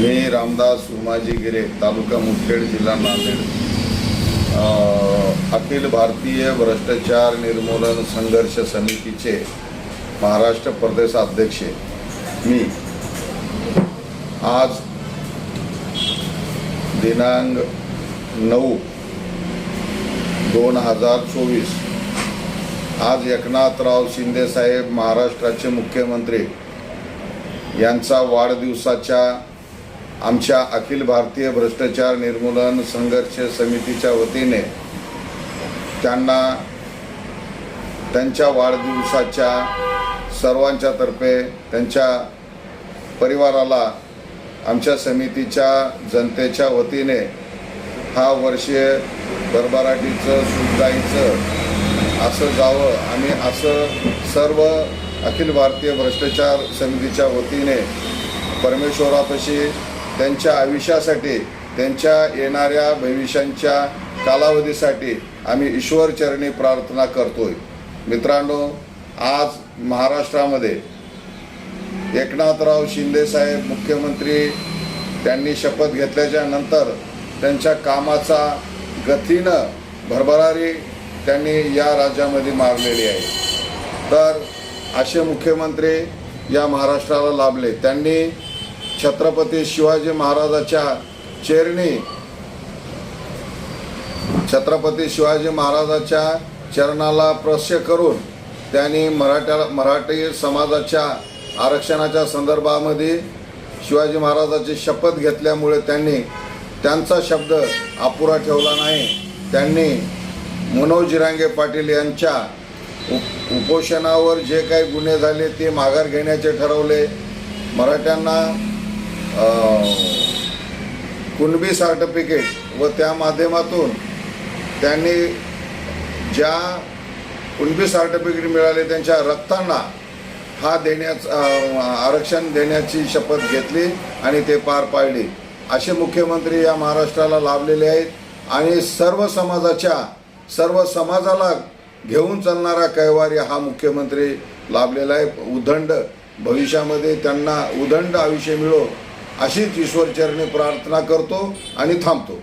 मी रामदास उमाजी गिरे तालुका मुखेड जिल्हा नांदेड. अखिल भारतीय भ्रष्टाचार निर्मूलन संघर्ष समितीचे महाराष्ट्र प्रदेश अध्यक्ष मी. आज दिनांक नऊ दोन हजार चोवीस आज एकनाथराव शिंदेसाहेब महाराष्ट्राचे मुख्यमंत्री यांचा वाढदिवसाच्या आमच्या अखिल भारतीय भ्रष्टाचार निर्मूलन संघर्ष समितीच्या वतीने त्यांना त्यांच्या वाढदिवसाच्या सर्वांच्या तर्फे त्यांच्या परिवाराला आमच्या समितीच्या जनतेच्या वतीने हा वर्षीय भरभराटीचं सुखदायीचं असं जावं आणि असं सर्व अखिल भारतीय भ्रष्टाचार समितीच्या वतीने परमेश्वरापाशी त्यांच्या आयुष्यासाठी त्यांच्या येणाऱ्या भविष्यांच्या कालावधीसाठी आम्ही ईश्वरचरणी प्रार्थना करतोय. मित्रांनो आज महाराष्ट्रामध्ये एकनाथराव शिंदेसाहेब मुख्यमंत्री त्यांनी शपथ घेतल्याच्या नंतर त्यांच्या कामाचा गतीनं भरभरारी त्यांनी या राज्यामध्ये मारलेली आहे. तर असे मुख्यमंत्री या महाराष्ट्राला लाभले. त्यांनी छत्रपती शिवाजी महाराजाच्या चरणी छत्रपती शिवाजी महाराजाच्या चरणाला प्रश्य करून त्यांनी मराठ्याला मराठी समाजाच्या आरक्षणाच्या संदर्भामध्ये शिवाजी महाराजाची शपथ घेतल्यामुळे त्यांनी त्यांचा शब्द अपुरा ठेवला नाही. त्यांनी मनोज जिरांगे पाटील यांच्या उप उपोषणावर जे काही गुन्हे झाले ते माघार घेण्याचे ठरवले. मराठ्यांना कुणबी सर्टिफिकेट व त्या माध्यमातून त्यांनी ज्या कुणबी सर्टिफिकेट मिळाले त्यांच्या रक्तांना हा देण्याचा आरक्षण देण्याची शपथ घेतली आणि ते पार पाडली. असे मुख्यमंत्री या महाराष्ट्राला लाभलेले आहेत आणि सर्व समाजाच्या सर्व समाजाला घेऊन चालणारा कैवारी हा मुख्यमंत्री लाभलेला आहे. उदंड भविष्यामध्ये त्यांना उदंड आयुष्य मिळो अशीच ईश्वरचरणी प्रार्थना करतो आणि थांबतो.